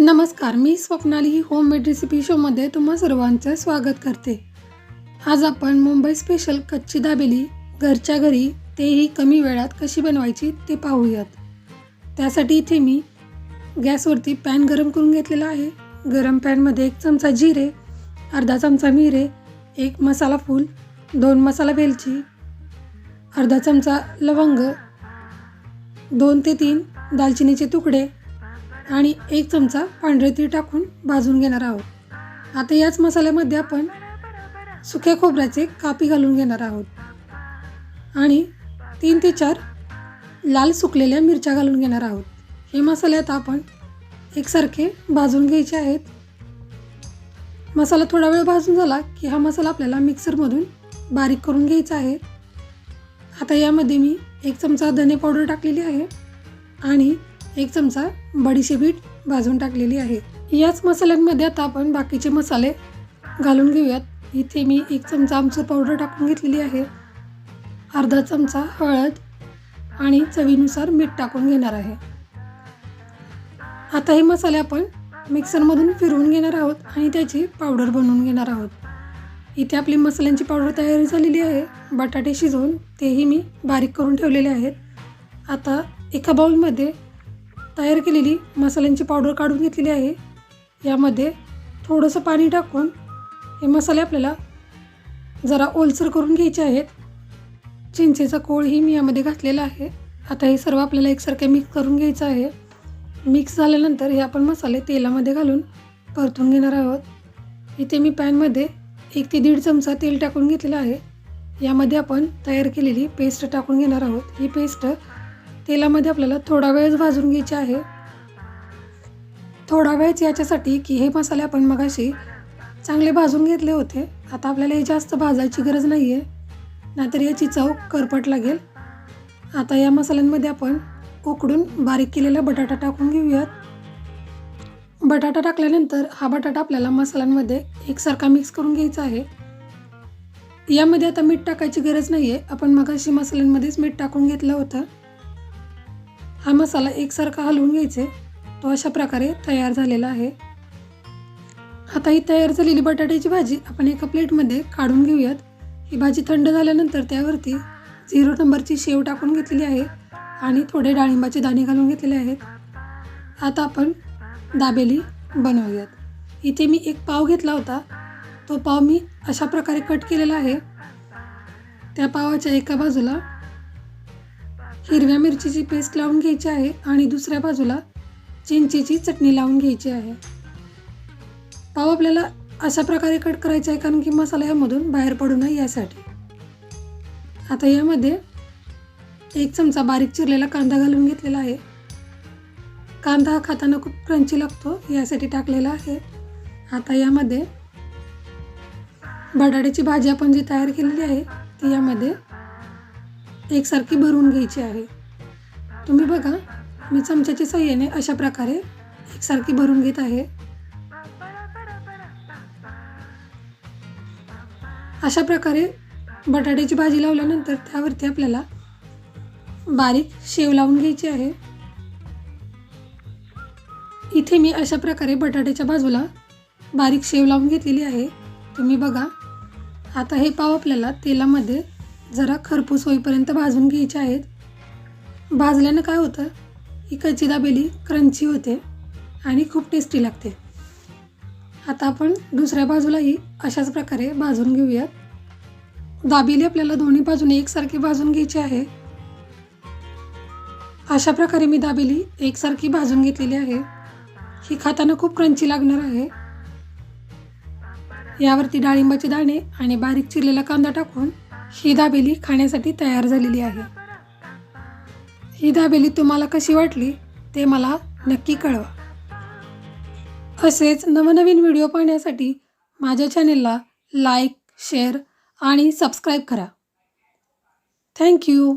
नमस्कार मी Swapnali homemade recipe शोमध्ये तुम्हा सर्वांचं स्वागत करते. आज आपण मुंबई स्पेशल कच्ची दाबेली घरच्या घरी तेही कमी वेळात कशी बनवायची ते पाहूयात. त्यासाठी इथे मी गॅसवरती पॅन गरम करून घेतलेला आहे. गरम पॅनमध्ये एक चमचा जिरे अर्धा चमचा मिरे एक मसाला फूल दोन मसाला वेलची अर्धा चमचा लवंग दोन ते तीन दालचिनीचे तुकडे आणि एक चमचा पांढरे तीळ टाकून भाजून घेणार आहोत. आता याच मसाल्यामध्ये आपण सुक्या खोबऱ्याचे कापी घालून घेणार आहोत. आणि तीन ते चार लाल सुकलेल्या मिरच्या घालून घेणार आहोत. हे मसाले आता आपण एकसारखे भाजून घ्यायचे आहेत. मसाला थोडा वेळ भाजून झाला की हा मसाला आपल्याला मिक्सरमधून बारीक करून घ्यायचा आहे. आता यामध्ये मी एक चमचा धने पावडर टाकलेली आहे. आणि एक चमचा बडीशेपीठ भाजून टाकलेली आहे. याच मसाल्यांमध्ये आता आपण बाकीचे मसाले घालून घेऊयात. इथे मी एक चमचा आमचं पावडर टाकून घेतलेली आहे. अर्धा चमचा हळद आणि चवीनुसार मीठ टाकून घेणार आहे. आता हे मसाले आपण मिक्सरमधून फिरवून घेणार आहोत आणि त्याची पावडर बनवून घेणार आहोत. इथे आपली मसाल्यांची पावडर तयारी झालेली आहे. बटाटे शिजवून तेही मी बारीक करून ठेवलेले आहेत. आता एका बाऊलमध्ये तयार केलेली मसाल्यांची पावडर काढून घेतलेली आहे. यामध्ये थोडंसं पाणी टाकून हे मसाले आपल्याला जरा ओलसर करून घ्यायचे आहेत. चिंचेचा कोळही मी यामध्ये घातलेला आहे. आता हे सर्व आपल्याला एकसारखे मिक्स करून घ्यायचं आहे. मिक्स झाल्यानंतर हे आपण मसाले तेलामध्ये घालून परतून घेणार आहोत. इथे मी पॅनमध्ये एक ते दीड चमचा तेल टाकून घेतलेलं आहे. यामध्ये आपण तयार केलेली पेस्ट टाकून घेणार आहोत. ही पेस्ट तेलामध्ये आपल्याला थोडा वेळच भाजून घ्यायचे आहे. थोडा वेळच याच्यासाठी की हे मसाले आपण मगाशी चांगले भाजून घेतले होते. आता आपल्याला हे जास्त भाजायची गरज नाही आहे नाहीतर याची चव करपट लागेल. आता या मसाल्यांमध्ये आपण उकडून बारीक केलेला बटाटा टाकून घेऊयात. बटाटा टाकल्यानंतर हा बटाटा आपल्याला मसाल्यांमध्ये एकसारखा मिक्स करून घ्यायचा आहे. यामध्ये आता मीठ टाकायची गरज नाही आहे आपण मगाशी मसाल्यांमध्येच मीठ टाकून घेतलं होतं. हा मसाला एकसारखा हलवून घ्यायचे. तो अशा प्रकारे तयार झालेला आहे. आता ही तयार झालेली बटाट्याची भाजी आपण एका प्लेटमध्ये काढून घेऊयात. ही भाजी थंड झाल्यानंतर त्यावरती झिरो नंबरची शेव टाकून घेतलेली आहे आणि थोडे डाळिंबाचे दाणे घालून घेतलेले आहेत. आता आपण दाबेली बनवूयात. इथे मी एक पाव घेतला होता. तो पाव मी अशा प्रकारे कट केलेला आहे. त्या पावाच्या एका बाजूला हिरव्या मिरचीची पेस्ट लावून घ्यायची आहे आणि दुसऱ्या बाजूला चिंचेची चटणी लावून घ्यायची आहे. पाव आपल्याला अशा प्रकारे कट करायचा आहे कारण की मसाला यामधून बाहेर पडू नये यासाठी. आता यामध्ये एक चमचा बारीक चिरलेला कांदा घालून घेतलेला आहे. कांदा हा खाताना खूप क्रंची लागतो यासाठी टाकलेला आहे. आता यामध्ये बटाट्याची भाजी आपण जी तयार केलेली आहे ती यामध्ये एकसारखी भरून घ्यायची आहे. तुम्ही बघा मी चमच्याच्या साह्याने अशा प्रकारे एकसारखी भरून घेत आहे. अशा प्रकारे बटाट्याची भाजी लावल्यानंतर त्यावरती आपल्याला बारीक शेव लावून घ्यायची आहे. इथे मी अशा प्रकारे बटाट्याच्या बाजूला बारीक शेव लावून घेतलेली आहे. तुम्ही बघा आता हे पाव आपल्याला तेलामध्ये जरा खरपूस होईपर्यंत भाजून घ्यायचे आहेत. भाजल्यानं काय होतं? ही कच्ची दाबेली क्रंची होते आणि खूप टेस्टी लागते. आता आपण दुसऱ्या बाजूलाही अशाच प्रकारे भाजून घेऊयात. दाबेली आपल्याला दोन्ही बाजूने एकसारखी भाजून घ्यायची आहे. अशा प्रकारे मी दाबेली एकसारखी भाजून घेतलेली आहे. ही खाताना खूप क्रंची लागणार आहे. यावरती डाळिंबाचे दाणे आणि बारीक चिरलेला कांदा टाकून ही दाबेली खाण्यासाठी तयार झालेली आहे. ही दाबेली तुम्हाला कशी वाटली ते मला नक्की कळवा. असेच नवनवीन व्हिडिओ पाहण्यासाठी माझ्या चॅनेलला लाईक शेअर आणि सबस्क्राईब करा. Thank you